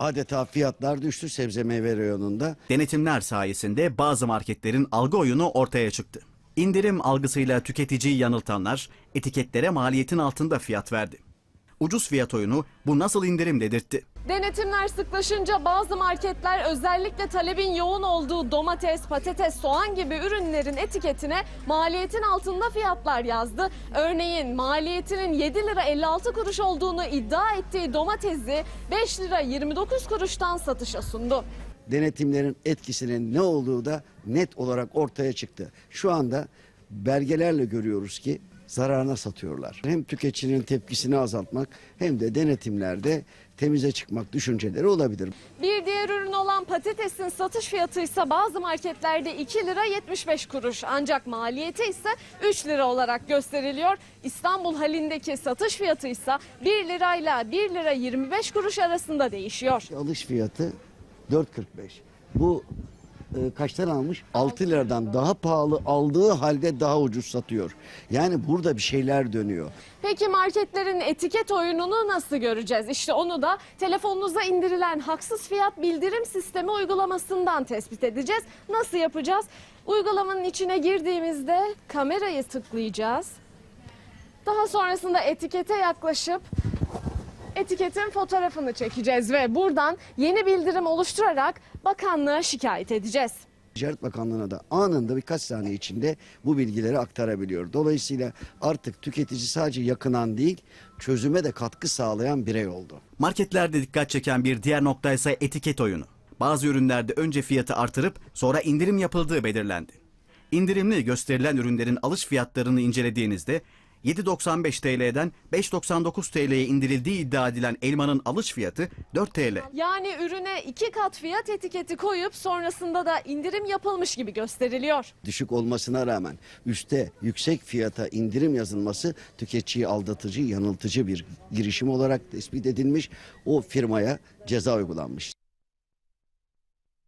Adeta fiyatlar düştü sebze meyve reyonunda. Denetimler sayesinde bazı marketlerin algı oyunu ortaya çıktı. İndirim algısıyla tüketiciyi yanıltanlar etiketlere maliyetin altında fiyat verdi. Ucuz fiyat oyunu bu nasıl indirim dedirtti. Denetimler sıklaşınca bazı marketler özellikle talebin yoğun olduğu domates, patates, soğan gibi ürünlerin etiketine maliyetin altında fiyatlar yazdı. Örneğin maliyetinin 7 lira 56 kuruş olduğunu iddia ettiği domatesi 5 lira 29 kuruştan satışa sundu. Denetimlerin etkisinin ne olduğu da net olarak ortaya çıktı. Şu anda belgelerle görüyoruz ki zararına satıyorlar. Hem tüketicinin tepkisini azaltmak hem de denetimlerde temize çıkmak düşünceleri olabilir. Bir diğer ürün olan patatesin satış fiyatı ise bazı marketlerde 2 lira 75 kuruş ancak maliyeti ise 3 lira olarak gösteriliyor. İstanbul halindeki satış fiyatı ise 1 lirayla 1 lira 25 kuruş arasında değişiyor. Alış fiyatı 4.45. Bu e, kaçtan almış? 6 liradan daha pahalı aldığı halde daha ucuz satıyor. Yani burada bir şeyler dönüyor. Peki marketlerin etiket oyununu nasıl göreceğiz? İşte onu da telefonunuza indirilen haksız fiyat bildirim sistemi uygulamasından tespit edeceğiz. Nasıl yapacağız? Uygulamanın içine girdiğimizde kamerayı tıklayacağız. Daha sonrasında etikete yaklaşıp etiketin fotoğrafını çekeceğiz ve buradan yeni bildirim oluşturarak bakanlığa şikayet edeceğiz. Ticaret Bakanlığı'na da anında birkaç saniye içinde bu bilgileri aktarabiliyor. Dolayısıyla artık tüketici sadece yakınan değil, çözüme de katkı sağlayan birey oldu. Marketlerde dikkat çeken bir diğer nokta ise etiket oyunu. Bazı ürünlerde önce fiyatı artırıp sonra indirim yapıldığı belirlendi. İndirimli gösterilen ürünlerin alış fiyatlarını incelediğinizde 7.95 TL'den 5.99 TL'ye indirildiği iddia edilen elmanın alış fiyatı 4 TL. Yani ürüne iki kat fiyat etiketi koyup sonrasında da indirim yapılmış gibi gösteriliyor. Düşük olmasına rağmen üste yüksek fiyata indirim yazılması tüketiciyi aldatıcı, yanıltıcı bir girişim olarak tespit edilmiş. O firmaya ceza uygulanmış.